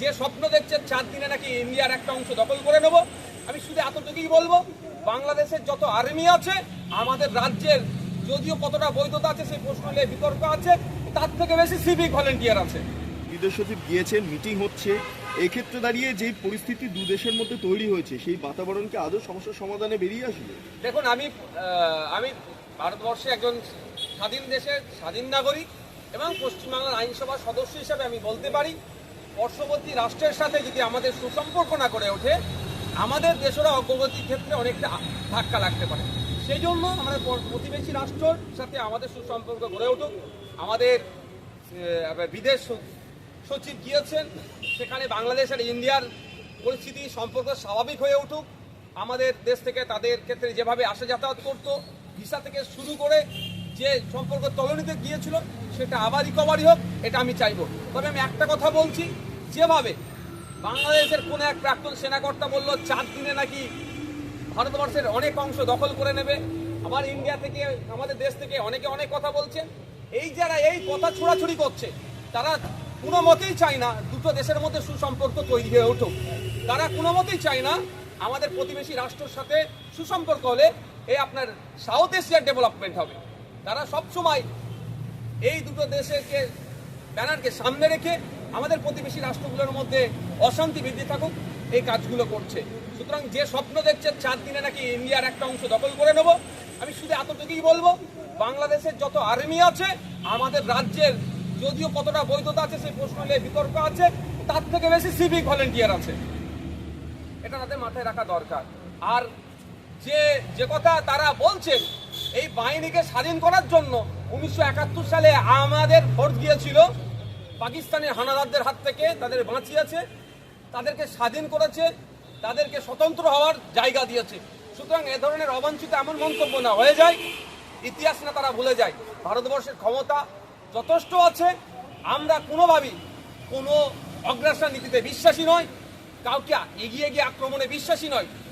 যে স্বপ্ন দেখছেন চার দিনে নাকি ইন্ডিয়ার একটা অংশ দখল করে নেব আমি শুধু এতটুকুই বলব বাংলাদেশের যত আর্মি আছে আমাদের রাজ্যের যদিও কতটা বৈধতা আছে সেই প্রশ্ন নিয়ে বিতর্ক আছে তার থেকে বেশি সিভিক ভলেন্টিয়ার আছে। বিদেশ সচিব গিয়েছেন মিটিং হচ্ছে এক্ষেত্রে দাঁড়িয়ে যে পরিস্থিতি দু দেশের মধ্যে তৈরি হয়েছে সেই বাতাবরণকে আদৌ সমস্যার সমাধানে বেরিয়ে আসবে? দেখুন আমি আমি ভারতবর্ষে একজন স্বাধীন দেশের স্বাধীন নাগরিক এবং পশ্চিমবাংলার আইনসভার সদস্য হিসাবে আমি বলতে পারি পার্শ্ববর্তী রাষ্ট্রের সাথে যদি আমাদের সুসম্পর্ক না করে ওঠে, আমাদের দেশেরও অগ্রগতির ক্ষেত্রে অনেকটা ধাক্কা লাগতে পারে। সেই জন্য আমাদের প্রতিবেশী রাষ্ট্রের সাথে আমাদের সুসম্পর্ক গড়ে উঠুক। আমাদের বিদেশ সচিব গিয়েছেন, সেখানে বাংলাদেশ আর ইন্ডিয়ার পরিস্থিতি, সম্পর্ক স্বাভাবিক হয়ে উঠুক। আমাদের দেশ থেকে তাদের ক্ষেত্রে যেভাবে আসা যাতায়াত করতো ভিসা থেকে শুরু করে যে সম্পর্ক তলনিতে গিয়েছিল, সেটা আবার রিকভারি হোক, এটা আমি চাইব। তবে আমি একটা কথা বলছি, যেভাবে বাংলাদেশের কোনো এক প্রাক্তন সেনাকর্তা বলল চার দিনে নাকি ভারতবর্ষের অনেক অংশ দখল করে নেবে, আবার ইন্ডিয়া থেকে, আমাদের দেশ থেকে অনেকে অনেক কথা বলছে, এই যারা এই কথা ছোড়াছুড়ি করছে, তারা কোনো মতেই চায় না দুটো দেশের মধ্যে সুসম্পর্ক তৈরি হয়ে উঠুক। তারা কোনো মতেই চায় না আমাদের প্রতিবেশী রাষ্ট্রের সাথে সুসম্পর্ক হলে এই আপনার সাউথ এশিয়ার ডেভেলপমেন্ট হবে। তারা সবসময় এই দুটো দেশকে, ব্যানারকে সামনে রেখে আমাদের প্রতিবেশী রাষ্ট্রগুলোর মধ্যে অশান্তি বৃদ্ধি থাকুক, এই কাজগুলো করছে। সুতরাং যে স্বপ্ন দেখছেন চার দিনে নাকি ইন্ডিয়ার একটা অংশ দখল করে নেব। আমি শুধু এতটুকুই বলব, বাংলাদেশের যত আর্মি আছে, আমাদের রাজ্যের যদিও কতটা বৈধতা আছে সেই প্রশ্ন নিয়ে বিতর্ক আছে, তার থেকে বেশি সিভিক ভলেন্টিয়ার আছে। এটা তাদের মাথায় রাখা দরকার। আর যে যে কথা তারা বলছেন, এই বাহিনীকে স্বাধীন করার জন্য উনিশশো একাত্তর সালে আমাদের ফোর্স গিয়েছিল পাকিস্তানের হানাদারদের হাত থেকে তাদের বাঁচিয়েছে, তাদেরকে স্বাধীন করেছে, তাদেরকে স্বতন্ত্র হওয়ার জায়গা দিয়েছে। সুতরাং এ ধরনের অবাঞ্ছিত এমন মন্তব্য না হয়ে যায়, ইতিহাস না তারা ভুলে যায়। ভারতবর্ষের ক্ষমতা যথেষ্ট আছে, আমরা কোনোভাবেই কোনো অগ্রাসন নীতিতে বিশ্বাসী নয় কাউকে এগিয়ে গিয়ে আক্রমণে বিশ্বাসী নয়